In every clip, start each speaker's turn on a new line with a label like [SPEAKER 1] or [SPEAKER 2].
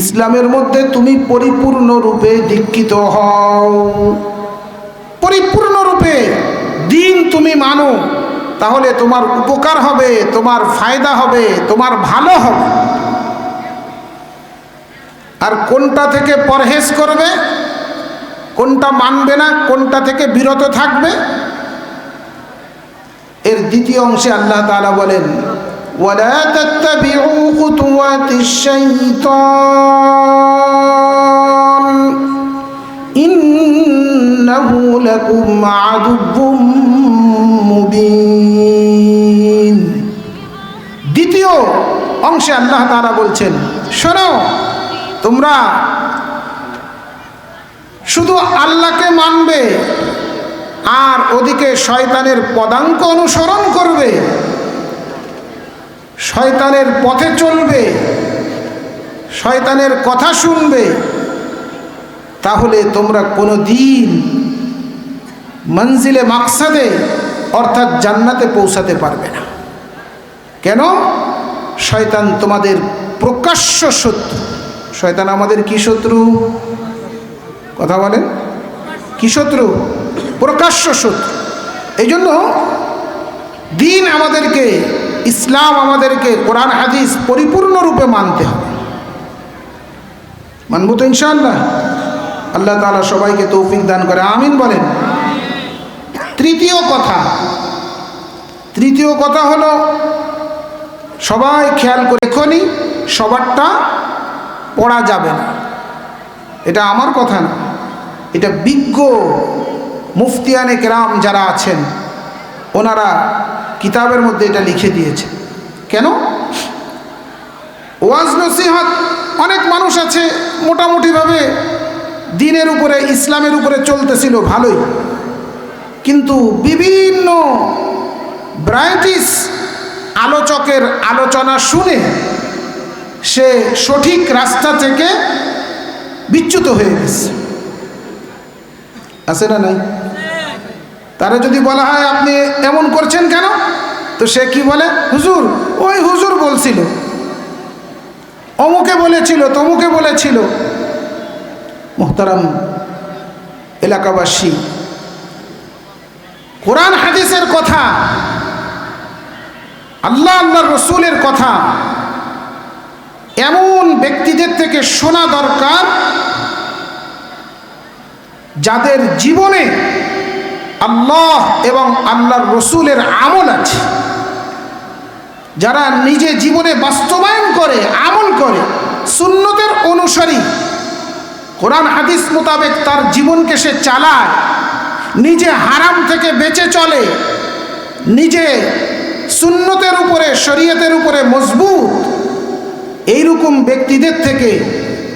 [SPEAKER 1] ইসলামের মধ্যে তুমি পরিপূর্ণরূপে দীক্ষিত হও। পরিপূর্ণরূপে দিন তুমি মানো, তাহলে তোমার উপকার হবে, তোমার ফায়দা হবে, তোমার ভালো হবে। আর কোনটা থেকে পরহেজ করবে, কোনটা মানবে না, কোনটা থেকে বিরত থাকবে, এর দ্বিতীয় অংশে আল্লাহ তাআলা বলেন ولا تتبعوا خطوات الشيطان إنه لكم عدو মুবিন দ্বিতীয় অংশে আল্লাহ তাআলা বলছেন শোনো তোমরা শুধু আল্লাহকে মানবে আর ওদিকে শয়তানের পদাঙ্ক অনুসরণ করবে শয়তানের পথে চলবে, শয়তানের কথা শুনবে, তাহলে তোমরা কোনো দিন মঞ্জিলে মাকসাদে, অর্থাৎ জান্নাতে পৌঁছাতে পারবে না। কেন? শয়তান তোমাদের প্রকাশ্য শত্রু। শয়তান আমাদের কি শত্রু? কথা বলেন। কি শত্রু? প্রকাশ্য শত্রু। এই জন্য দিন আমাদেরকে ইসলাম আমাদেরকে কোরআন, হাদিস পরিপূর্ণরূপে মানতে হবে। মানবো তো ইনশাআল্লাহ। আল্লাহ তাআলা সবাইকে তৌফিক দান করে, আমিন বলেন। তৃতীয় কথা তৃতীয় কথা হলো, সবাই খেয়াল করে এখনই সবারটা পড়া যাবে না। এটা আমার কথা না, এটা বিজ্ঞ মুফতিয়ানে কেরাম যারা আছেন, ওনারা কিতাবের মধ্যে এটা লিখে দিয়েছে। কেন? ওয়াজ নসিহত, অনেক মানুষ আছে মোটামুটিভাবে দিনের উপরে, ইসলামের উপরে চলতেছিল ভালোই। কিন্তু বিভিন্ন ব্রাইটিস আলোচকের আলোচনা শুনে সে সঠিক রাস্তা থেকে বিচ্যুত হয়ে গেছে। আছে না নাই? তারা যদি বলা হয়, আপনি এমন করছেন কেন? তো সে কি বলে, হুজুর, ওই হুজুর বলছিল, অমুকে বলেছিল, তমুকে বলেছিল, মোহতারাম এলাকাবাসী, কোরআন হাদিসের কথা, আল্লাহ আল্লাহ রসুলের কথা, এমন ব্যক্তিদের থেকে শোনা দরকার, যাদের জীবনে আল্লাহ এবং আল্লাহর রসুলের আমল আছে। যারা নিজে জীবনে বাস্তবায়ন করে, আমল করে, সুন্নতের অনুসারী, কোরআন, হাদিস মোতাবেক তার জীবনকে সে চালায়, নিজে হারাম থেকে বেঁচে চলে, নিজে সুন্নতের উপরে, শরীয়তের উপরে মজবুত, এইরকম ব্যক্তিদের থেকে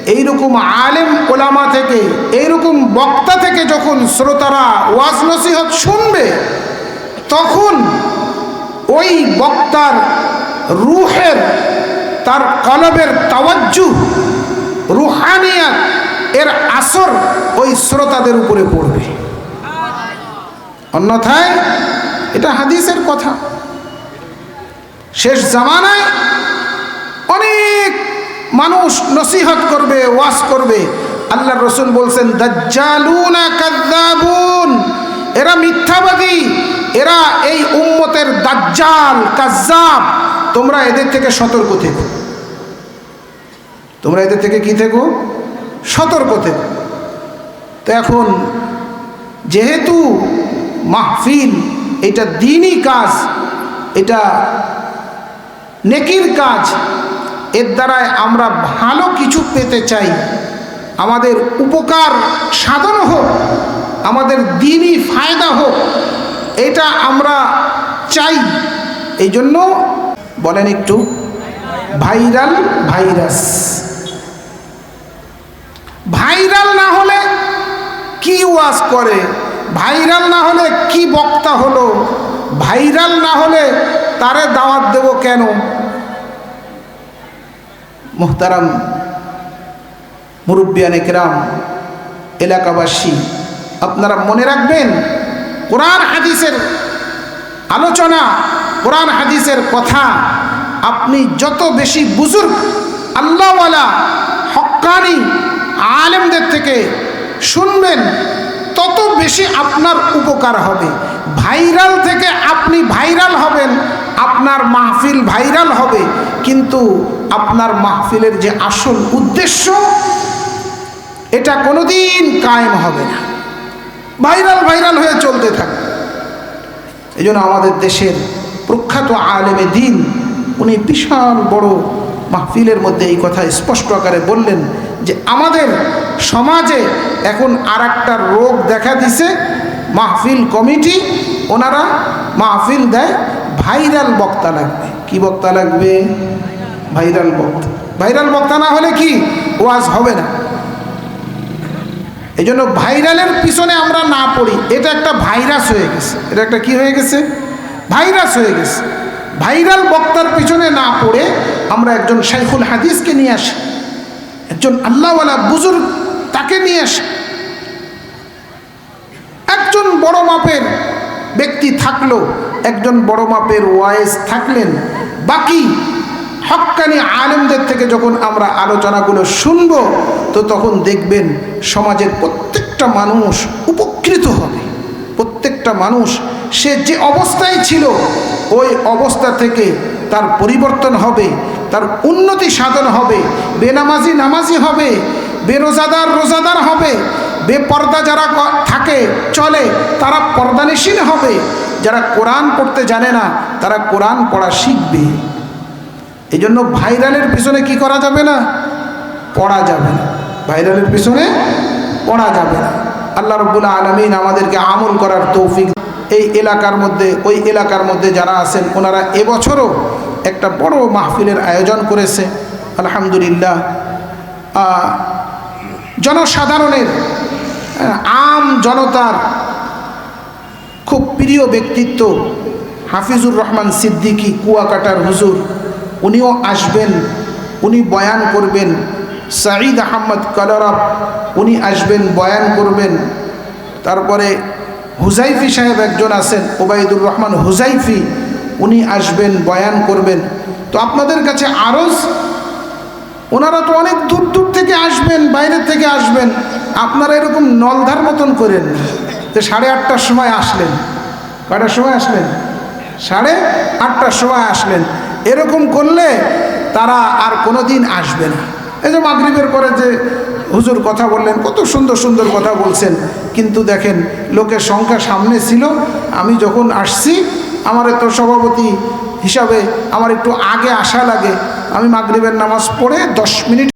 [SPEAKER 1] এইরকম আলেম ওলামা থেকে, এইরকম বক্তা থেকে যখন শ্রোতারা ওয়াজ নসিহত শুনবে, তখন ওই বক্তার রুহের, তার কলবের তাওয়াজ্জু, রুহানিয়াত, এর আসর ওই শ্রোতাদের উপরে পড়বে। অন্যথায় এটা হাদিসের কথা। শেষ জামানায় অনেক মানুষ নসিহত করবে, ওয়াজ করবে। আল্লাহ রসুল বলছেন, দাজ্জালুনা কাজ্জাবুন। এরা মিথ্যাবাদী। এরা এই উম্মতের দাজ্জাল, কাজ্জাব। তোমরা এদের থেকে সতর্ক থেকো। তোমরা এদের থেকে কি থেকো? সতর্ক থেকো। তো এখন, যেহেতু মাহফিল, এটা দিনই কাজ, এটা নেকির কাজ এর দ্বারায় আমরা ভালো কিছু পেতে চাই। আমাদের উপকার সাধন হোক, আমাদের দিনই ফায়দা হোক, এটা আমরা চাই। এই জন্য বলেন একটু, ভাইরাল ভাইরাস। ভাইরাল না হলে কি ওয়াজ করে? ভাইরাল না হলে কি বক্তা হলো? ভাইরাল না হলে তারে দাওয়াত দেব কেন? মোহতারাম, মুরব্বিয়ান একরাম এলাকাবাসী, আপনারা মনে রাখবেন, কোরআন হাদিসের আলোচনা, কোরআন হাদিসের কথা, আপনি যত বেশি বুজুর্গ, আল্লাহওয়ালা হক হক্কানি আলেমদের থেকে শুনবেন, তত বেশি আপনার উপকার হবে। ভাইরাল থেকে আপনি ভাইরাল হবেন আপনার মাহফিল ভাইরাল হবে, কিন্তু আপনার মাহফিলের যে আসল উদ্দেশ্য, এটা কোনোদিন কায়েম হবে না। ভাইরাল ভাইরাল হয়ে চলতে থাকে এই আমাদের দেশের প্রখ্যাত আলেমে দিন, উনি বিশাল বড় মাহফিলের মধ্যে এই কথা স্পষ্ট আকারে বললেন যে, আমাদের সমাজে এখন আর রোগ দেখা দিছে, মাহফিল কমিটি, ওনারা মাহফিল দেয় ভাইরাল বক্তা লাগবে। কি বক্তা লাগবে? ভাইরাল বক্তা। ভাইরাল বক্তা না হলে কি? ওয়াজ হবে না। এই জন্য ভাইরালের পিছনে আমরা না পড়ি। এটা একটা ভাইরাস হয়ে গেছে। এটা একটা কি হয়ে গেছে? ভাইরাস হয়ে গেছে। ভাইরাল বক্তার পিছনে না পড়ে আমরা একজন শাইখুল হাদিসকে নিয়ে আসি। একজন আল্লাহওয়ালা বুজুর্গ তাকে নিয়ে আসি। একজন বড় মাপের ব্যক্তি থাকল, একজন বড় মাপের ওয়াইস থাকলেন। বাকি হক্কানি আলেমদের থেকে যখন আমরা আলোচনাগুলো শুনব, তো তখন দেখবেন সমাজের প্রত্যেকটা মানুষ উপকৃত হবে। প্রত্যেকটা মানুষ, সে যে অবস্থায় ছিল, ওই অবস্থা থেকে তার পরিবর্তন হবে, তার উন্নতি সাধন হবে, বেনামাজি নামাজি হবে, বেরোজাদার রোজাদার হবে বেপর্দা যারা থাকে, চলে, তারা পর্দানিসীন হবে। যারা কোরআন পড়তে জানে না, তারা কোরআন পড়া শিখবে। এই জন্য ভাইরালের পিছনে কি করা যাবে না? পড়া যাবে না। ভাইরালের পিছনে পড়া যাবে না। আল্লাহ রব্বুল্লাহ আলমিন আমাদেরকে আমল করার তৌফিক এই এলাকার মধ্যে, ওই এলাকার মধ্যে যারা আছেন, ওনারা এবছরও একটা বড় মাহফিলের আয়োজন করেছে। আলহামদুলিল্লাহ। জনসাধারণের আম জনতার খুব প্রিয় ব্যক্তিত্ব হাফিজুর রহমান সিদ্দিকী, কুয়াকাটার হুজুর। উনিও আসবেন, উনি বয়ান করবেন। সাঈদ আহমদ কলরব, উনি আসবেন, বয়ান করবেন। তারপরে হুজাইফি সাহেব একজন আছেন, ওবায়দুর রহমান হুজাইফি, উনি আসবেন, বয়ান করবেন। তো আপনাদের কাছে আরজ, ওনারা তো অনেক দূর দূর থেকে আসবেন বাইরের থেকে আসবেন। আপনারা এরকম নলধার মতন করেন। যে সাড়ে আটটার সময় আসলেন। কয়টার সময় আসলেন? সাড়ে আটটার সময় আসলেন। এরকম করলে তারা আর কোনো দিন আসবে না। এই যে মাগরিবের পরে যে হুজুর কথা বললেন, কত সুন্দর সুন্দর কথা বলছেন। কিন্তু দেখেন, লোকের সংখ্যা সামনে ছিল। আমি যখন আসছি, আমার তো সভাপতি হিসাবে আমার একটু আগে আসা লাগে। আমি মাগরিবের নামাজ পড়ে দশ মিনিট